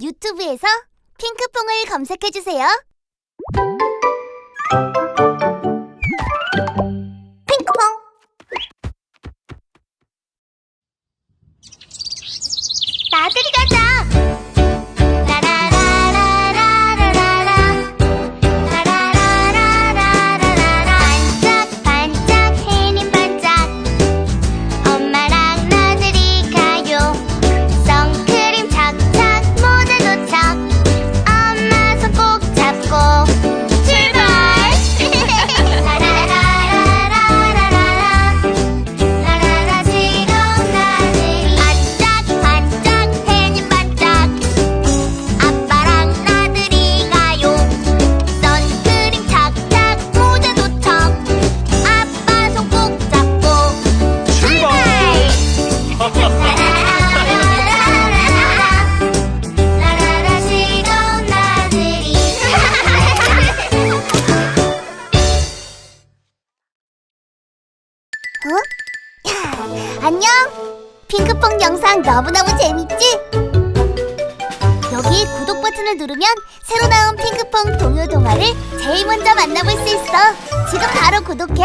유튜브에서 핑크퐁을 검색해주세요. 어? 안녕 핑크퐁 영상 너무너무 재밌지? 여기 구독 버튼을 누르면 새로 나온 핑크퐁 동요 동화를 제일 먼저 만나볼 수 있어 지금 바로 구독해